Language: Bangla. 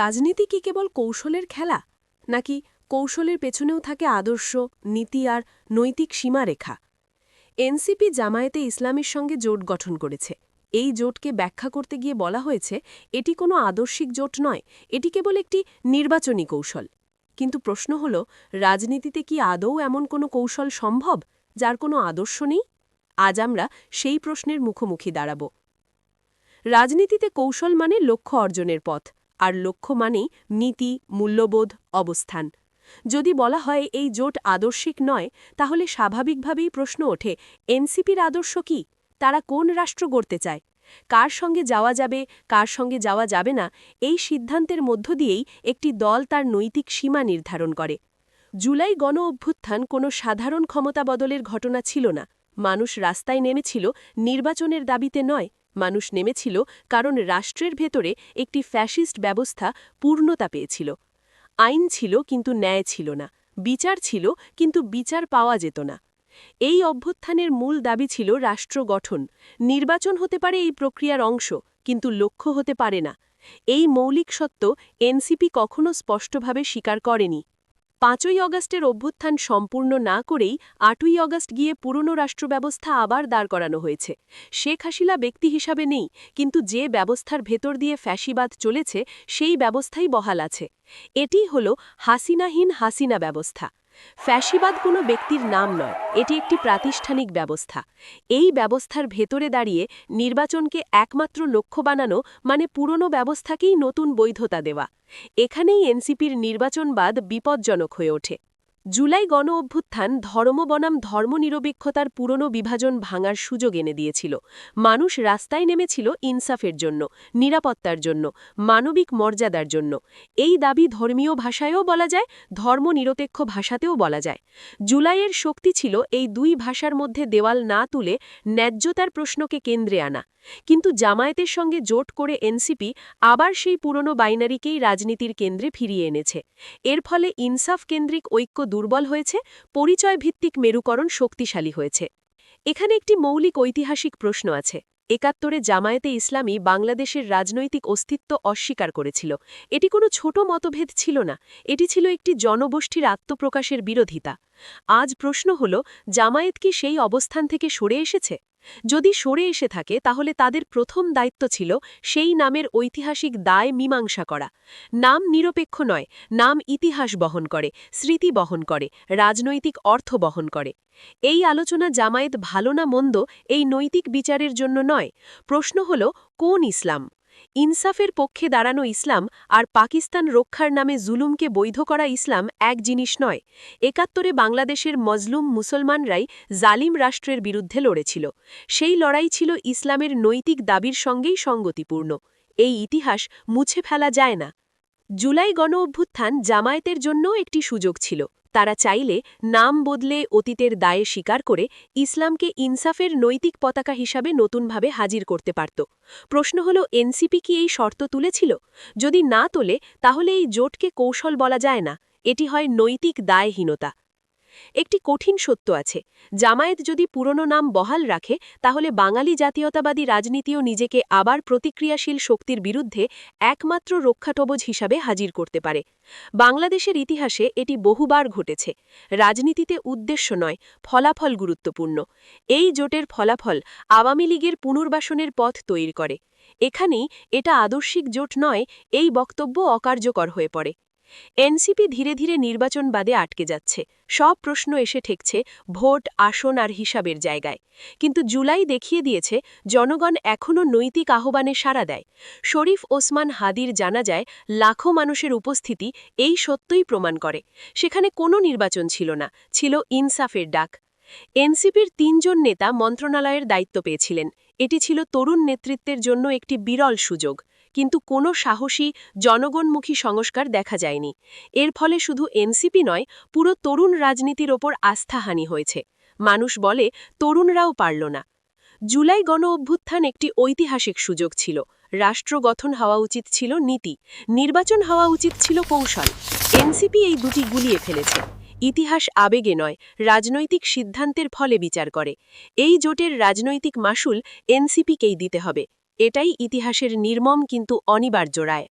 রাজনীতি কি কেবল কৌশলের খেলা, নাকি কৌশলের পেছনেও থাকে আদর্শ, নীতি আর নৈতিক সীমারেখা? এনসিপি জামায়াতে ইসলামের সঙ্গে জোট গঠন করেছে। এই জোটকে ব্যাখ্যা করতে গিয়ে বলা হয়েছে, এটি কোনো আদর্শিক জোট নয়, এটি কেবল একটি নির্বাচনী কৌশল। কিন্তু প্রশ্ন হল, রাজনীতিতে কি আদৌ এমন কোনো কৌশল সম্ভব, যার কোনো আদর্শ নেই? আজ আমরা সেই প্রশ্নের মুখোমুখি দাঁড়াব। রাজনীতিতে কৌশল মানে লক্ষ্য অর্জনের পথ। আর লক্ষ্য মানেই নীতি, মূল্যবোধ, অবস্থান। যদি বলা হয় এই জোট আদর্শিক নয়, তাহলে স্বাভাবিকভাবেই প্রশ্ন ওঠে, এনসিপির আদর্শ কি? তারা কোন রাষ্ট্র গড়তে চায়? কার সঙ্গে যাওয়া যাবে, কার সঙ্গে যাওয়া যাবে না, এই সিদ্ধান্তের মধ্য দিয়েই একটি দল তার নৈতিক সীমা নির্ধারণ করে। জুলাই গণ অভ্যুত্থান কোনো সাধারণ ক্ষমতা বদলের ঘটনা ছিল না। মানুষ রাস্তায় নেমেছিল, নির্বাচনের দাবিতে নয় মানুষ নেমেছিল কারণ রাষ্ট্রের ভেতরে একটি ফ্যাসিস্ট ব্যবস্থা পূর্ণতা পেয়েছিল। আইন ছিল কিন্তু ন্যায় ছিল না, বিচার ছিল কিন্তু বিচার পাওয়া যেত না। এই অভ্যুত্থানের মূল দাবি ছিল রাষ্ট্র গঠন, নির্বাচন হতে পারে এই প্রক্রিয়ার অংশ, কিন্তু লক্ষ্য হতে পারে না। এই মৌলিক সত্য এনসিপি কখনো স্পষ্টভাবে স্বীকার করেনি। পাঁচই অগস্টের অভ্যুত্থান সম্পূর্ণ না করেই আটই অগস্ট গিয়ে পুরনো রাষ্ট্রব্যবস্থা আবার দাঁড় করানো হয়েছে। শেখ হাসিলা ব্যক্তি হিসাবে নেই, কিন্তু যে ব্যবস্থার ভেতর দিয়ে ফ্যাসিবাদ চলেছে, সেই ব্যবস্থাই বহাল আছে। এটি হল হাসিনাহীন হাসিনা ব্যবস্থা। ফ্যাসিবাদ কোনো ব্যক্তির নাম নয়, এটি একটি প্রাতিষ্ঠানিক ব্যবস্থা। এই ব্যবস্থার ভেতরে দাঁড়িয়ে নির্বাচনকে একমাত্র লক্ষ্য বানানো মানে পুরনো ব্যবস্থাকেই নতুন বৈধতা দেওয়া। এখানেই এনসিপির নির্বাচনবাদ বিপজ্জনক হয়ে ওঠে। জুলাই গণ অভ্যুত্থান ধর্ম বনাম ধর্মনিরপেক্ষতার পুরনো বিভাজন ভাঙার সুযোগ এনে দিয়েছিল। মানুষ রাস্তায় নেমেছিল ইনসাফের জন্য, নিরাপত্তার জন্য, মানবিক মর্যাদার জন্য। এই দাবি ধর্মীয় ভাষায়ও বলা যায়, ধর্মনিরপেক্ষ ভাষাতেও বলা যায়। জুলাইয়ের শক্তি ছিল এই দুই ভাষার মধ্যে দেওয়াল না তুলে ন্যায্যতার প্রশ্নকে কেন্দ্রে আনা। কিন্তু জামায়াতের সঙ্গে জোট করে এনসিপি আবার সেই পুরনো বাইনারিকেই রাজনীতির কেন্দ্রে ফিরিয়ে এনেছে। এর ফলে ইনসাফ কেন্দ্রিক ঐক্য দুর্বল হয়েছে পরিচয় ভিত্তিক মেরুকরণ শক্তিশালী হয়েছে। এখানে একটি মৌলিক ঐতিহাসিক প্রশ্ন আছে। একাত্তরে জামায়াতে ইসলামী বাংলাদেশের রাজনৈতিক অস্তিত্ব অস্বীকার করেছিল। এটি কোনো ছোট মতভেদ ছিল না, এটি ছিল একটি জনগোষ্ঠীর আত্মপ্রকাশের বিরোধিতা। আজ প্রশ্ন হল, জামায়াত কি সেই অবস্থান থেকে সরে এসেছে? যদি সরে এসে থাকে, তাহলে তাদের প্রথম দায়িত্ব ছিল সেই নামের ঐতিহাসিক দায় মীমাংসা করা। নাম নিরপেক্ষ নয়, নাম ইতিহাস বহন করে, স্মৃতি বহন করে, রাজনৈতিক অর্থ বহন করে। এই আলোচনা জামায়েত ভালো না মন্দ এই নৈতিক বিচারের জন্য নয়। প্রশ্ন হল, কোন ইসলাম? ইনসাফের পক্ষে দাঁড়ানো ইসলাম আর পাকিস্তান রক্ষার নামে জুলুমকে বৈধ করা ইসলাম এক জিনিস নয়। একাত্তরে বাংলাদেশের মজলুম মুসলমানরাই জালিম রাষ্ট্রের বিরুদ্ধে লড়েছিল। সেই লড়াই ছিল ইসলামের নৈতিক দাবির সঙ্গেই সঙ্গতিপূর্ণ। এই ইতিহাস মুছে ফেলা যায় না। জুলাই গণ অভ্যুত্থান জামায়াতের জন্য একটি সুযোগ ছিল। তারা চাইলে নাম বদলে অতীতের দায়ে স্বীকার করে ইসলামকে ইনসাফের নৈতিক পতাকা হিসাবে নতুনভাবে হাজির করতে পারত। প্রশ্ন হল, এনসিপি কি এই শর্ত তুলেছিল? যদি না তোলে, তাহলে এই জোটকে কৌশল বলা যায় না। এটি হয় নৈতিক দায়হীনতা। একটি কঠিন সত্য আছে। জামায়াত যদি পুরনো নাম বহাল রাখে, তাহলে বাঙালি জাতীয়তাবাদী রাজনীতিও নিজেকে আবার প্রতিক্রিয়াশীল শক্তির বিরুদ্ধে একমাত্র রক্ষাটবজ হিসাবে হাজির করতে পারে। বাংলাদেশের ইতিহাসে এটি বহুবার ঘটেছে। রাজনীতিতে উদ্দেশ্য নয়, ফলাফল গুরুত্বপূর্ণ। এই জোটের ফলাফল আওয়ামী লীগের পুনর্বাসনের পথ তৈরি করে। এখানেই এটা আদর্শিক জোট নয়, এই বক্তব্য অকার্যকর হয়ে পড়ে। এনসিপি ধীরে ধীরে নির্বাচন বাদে আটকে যাচ্ছে। সব প্রশ্ন এসে ঠেকছে ভোট, আসন আর হিসাবের জায়গায়। কিন্তু জুলাই দেখিয়ে দিয়েছে, জনগণ এখনও নৈতিক আহ্বানে সাড়া দেয়। শরীফ ওসমান হাদির জানা যায়, লাখো মানুষের উপস্থিতি এই সত্যই প্রমাণ করে। সেখানে কোনো নির্বাচন ছিল না, ছিল ইনসাফের ডাক। এনসিপির তিনজন নেতা মন্ত্রণালয়ের দায়িত্ব পেয়েছিলেন। এটি ছিল তরুণ নেতৃত্বের জন্য একটি বিরল সুযোগ। কিন্তু কোনো সাহসী জনগণমুখী সংস্কার দেখা যায়নি। এর ফলে শুধু এনসিপি নয়, পুরো তরুণ রাজনীতির ওপর আস্থাহানি হয়েছে। মানুষ বলে, তরুণরাও পারল না। জুলাই গণ অভ্যুত্থান একটি ঐতিহাসিক সুযোগ ছিল। রাষ্ট্র গঠন হওয়া উচিত ছিল নীতি, নির্বাচন হওয়া উচিত ছিল কৌশল। এনসিপি এই দুটি গুলিয়ে ফেলেছে। ইতিহাস আবেগে নয়, রাজনৈতিক সিদ্ধান্তের ফলে বিচার করে। এই জোটের রাজনৈতিক মাসুল এনসিপিকেই দিতে হবে। এটাই ইতিহাসের নির্মম কিন্তু অনিবার্য রায়।